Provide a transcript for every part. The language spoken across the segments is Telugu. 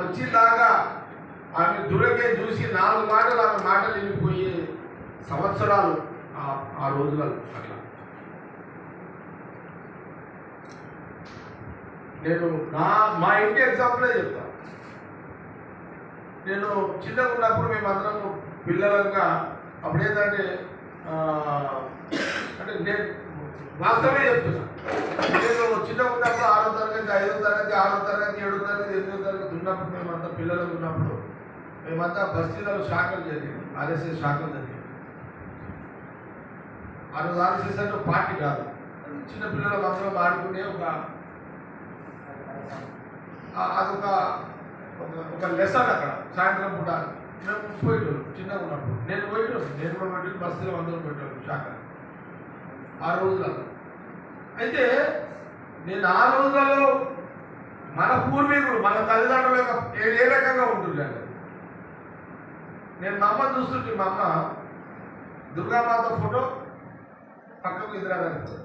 వచ్చిందాకా ఆమె దూరకే చూసి నాలుగు మాటలు ఆమె మాటలు వెళ్ళిపోయే సంవత్సరాలు ఆ రోజులు అట్లా నేను నా మా ఇంటి ఎగ్జాంపులే చెప్తా. నేను చిన్నగా ఉన్నప్పుడు మేమందరం పిల్లలంగా అప్పుడు ఏంటంటే అంటే నేను వాస్తవమే చెప్తున్నా. నేను చిన్నగా ఉన్నప్పుడు ఆరో తరగతి ఐదో తరగతి ఆరో తరగతి ఏడో తరగతి ఎనిమిదో తరగతి ఉన్నప్పుడు మేమంతా పిల్లలు ఉన్నప్పుడు మేమంతా బస్తీలలో శాఖలు జరిగింది ఆర్ఎస్ఎస్ శాఖలు జరిగింది ఆ రోజు ఆర్ఎస్ఎస్ అంటే పార్టీ కాదు. చిన్న పిల్లలు అందరం ఆడుకునే ఒక అదొక ఒక- లెసన్ అక్కడ సాయంత్రం పూట. మేము పోయేటోళ్ళు చిన్నగా ఉన్నప్పుడు. నేను పోయేటోళ్ళు నేను కూడా పెట్టి బస్సులో అందరూ పెట్టాను శాఖ ఆ రోజులలో. అయితే నేను ఆ రోజులలో మన పూర్వీకులు మన తల్లిదండ్రుల యొక్క ఏ- ఏ రకంగా ఉంటుందండి? నేను మా అమ్మ చూస్తుంటే మా అమ్మ దుర్గామాత ఫోటో పక్కకు ఇందిరాగాంధీ ఫోటో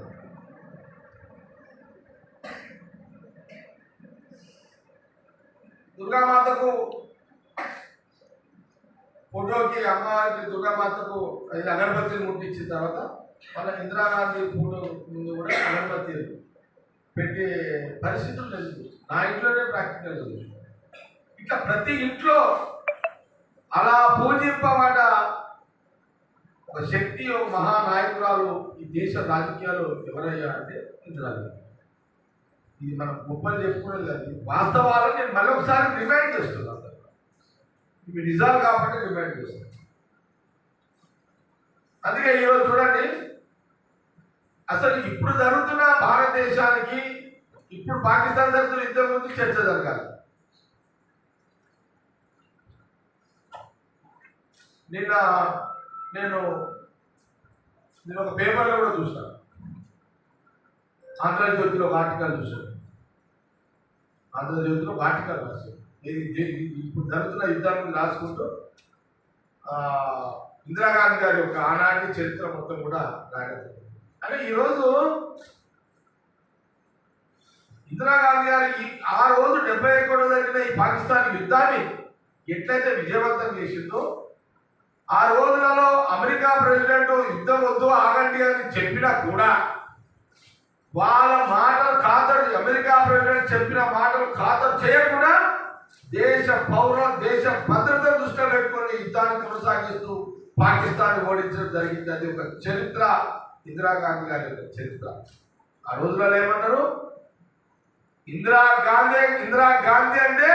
దుర్గామాతకు ఫోటోకి అమ్మవారికి దుర్గామాతకు అది అగరబత్తిని ముట్టించిన తర్వాత మన ఇందిరాగాంధీ ఫోటో ముందు కూడా అగరబత్తి పెట్టే పరిస్థితులు నేను నా ఇంట్లోనే ప్రాక్టికల్ చూస్తాను ఇట్లా ప్రతి ఇంట్లో అలా పూజింపబడ్డ ఒక శక్తి ఒక మహానాయకురాలు ఈ దేశ రాజకీయాలు ఎవరయ్యా అంటే ఇందిరాగాంధీ ఇది మనం గొప్పలు చెప్పుకునేది కాదు. ఇది వాస్తవాలను నేను మళ్ళీ ఒకసారి రిమైండ్ చేస్తున్నాను ఇవి నిజాలు కాబట్టి రిమైండ్ చేస్తున్నాను అందుకే ఈరోజు చూడండి అసలు ఇప్పుడు జరుగుతున్న భారతదేశానికి ఇప్పుడు పాకిస్తాన్ జరుగుతున్న ఇద్దరు ముందు చర్చ జరగాలి. నిన్న నేను నేను ఒక పేపర్లో కూడా చూసాను ఆంధ్రజ్యోతిలో ఒక ఆర్టికల్ చూశాను ఆంధ్రజ్యోతిలో ఒక ఆర్టికల్ రాశాను ఇది ఇప్పుడు జరుగుతున్న యుద్ధాన్ని రాసుకుంటూ ఇందిరాగాంధీ గారి యొక్క ఆనాటి చరిత్ర మొత్తం కూడా రాయడం అదే అంటే ఈరోజు ఇందిరాగాంధీ గారికి ఆ రోజు డెబ్బై ఒకటో జరిగిన ఈ పాకిస్తాన్ యుద్ధాన్ని ఎట్లయితే విజయవంతం చేసిందో ఆ రోజులలో అమెరికా ప్రెసిడెంట్ యుద్ధం వద్దు ఆగండి అని చెప్పినా కూడా వాళ్ళ మాటలు ఖాతరు అమెరికా ప్రెసిడెంట్ చెప్పిన మాటలు ఖాతరు చేయకుండా దేశ పౌర దేశ భద్రత దృష్టిలో పెట్టుకొని యుద్ధాన్ని కొనసాగిస్తూ పాకిస్తాన్ ఓడించడం జరిగింది. అది ఒక చరిత్ర. ఇందిరాగాంధీ గారి యొక్క చరిత్ర. ఆ రోజులలో ఏమన్నారు ఇందిరా గాంధీ ఇందిరా గాంధీ అంటే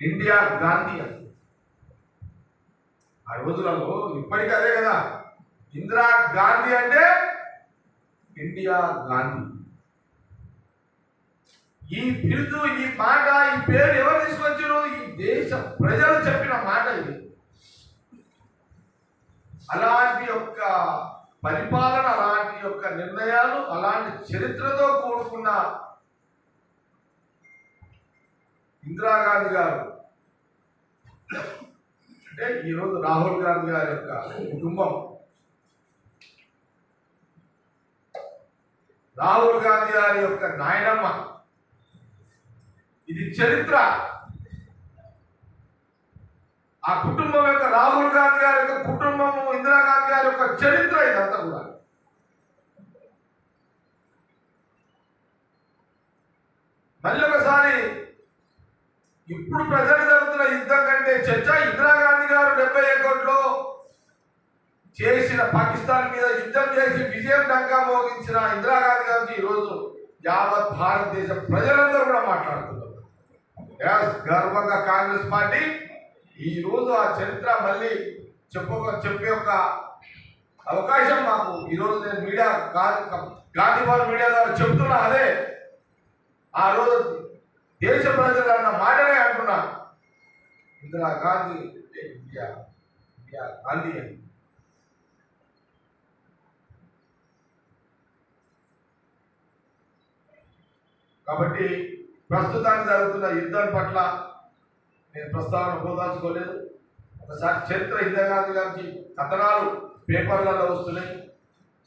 ఇండియా గాంధీ అని. ఆ రోజులలో ఇప్పటికీ అదే కదా. ఇందిరా గాంధీ అంటే ఇండియా గాంధీ. ఈ బిరుదు ఈ మాట ఈ పేరు ఎవరు తీసుకొచ్చారు? ఈ దేశ ప్రజలు చెప్పిన మాట ఇది. అలాంటి యొక్క పరిపాలన అలాంటి యొక్క నిర్ణయాలు అలాంటి చరిత్రతో కూడుకున్న ఇందిరాగాంధీ గారు. అంటే ఈరోజు రాహుల్ గాంధీ గారి యొక్క కుటుంబం. రాహుల్ గాంధీ గారి యొక్క నాయనమ్మ. ఇది చరిత్ర. ఆ కుటుంబం యొక్క రాహుల్ గాంధీ గారి యొక్క కుటుంబము ఇందిరాగాంధీ గారి యొక్క చరిత్ర ఇదంతా కూడా. మళ్ళీ ఒకసారి ఇప్పుడు ప్రజలు జరుగుతున్న యుద్ధం కంటే చర్చ ఇందిరాగాంధీ గారు డెబ్బై ఒకటిలో చేసిన పాకిస్తాన్ మీద యుద్ధం చేసి విజయం డంకా మోగించిన ఇందిరాగాంధీ గారికి ఈరోజు యావత్ భారతదేశ ప్రజలందరూ కూడా మాట్లాడుతున్నారు. గర్వంగా కాంగ్రెస్ పార్టీ ఈ రోజు ఆ చరిత్ర మళ్ళీ చెప్ప చెప్పే ఒక అవకాశం మాకు. ఈరోజు నేను మీడియా గాంధీ గాంధీ భవన్ మీడియా ద్వారా చెప్తున్నా అదే. ఆ రోజు దేశ ప్రజలు అన్న మాటనే అంటున్నా. ఇందిరా గాంధీ అంటే ఇండియా ఇండియా గాంధీ అని. కాబట్టి ప్రస్తుతానికి జరుగుతున్న యుద్ధం పట్ల నేను ప్రస్తావన పోదాల్చుకోలేదు. ఒకసారి చరిత్ర ఇందిరాగాంధీ గారికి కథనాలు పేపర్లలో వస్తున్నాయి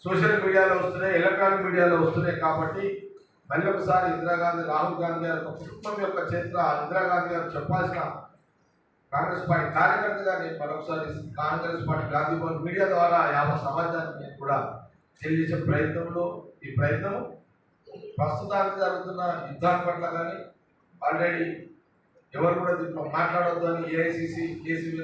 సోషల్ మీడియాలో వస్తున్నాయి ఎలక్ట్రానిక్ మీడియాలో వస్తున్నాయి కాబట్టి మళ్ళీ ఒకసారి ఇందిరాగాంధీ రాహుల్ గాంధీ గారి కుటుంబం యొక్క చరిత్ర ఇందిరాగాంధీ గారు చెప్పాల్సిన కాంగ్రెస్ పార్టీ కార్యకర్తగా నేను మరొకసారి కాంగ్రెస్ పార్టీ గాంధీ భవన్ మీడియా ద్వారా యావత్ సమాజానికి నేను కూడా తెలియజేసే ప్రయత్నంలో ఈ ప్రయత్నం ప్రస్తుతానికి జరుగుతున్న యుద్ధాల పట్ల కానీ ఆల్రెడీ ఎవరు కూడా మాట్లాడొద్దు అని ఏఐసిసి కేసీబీ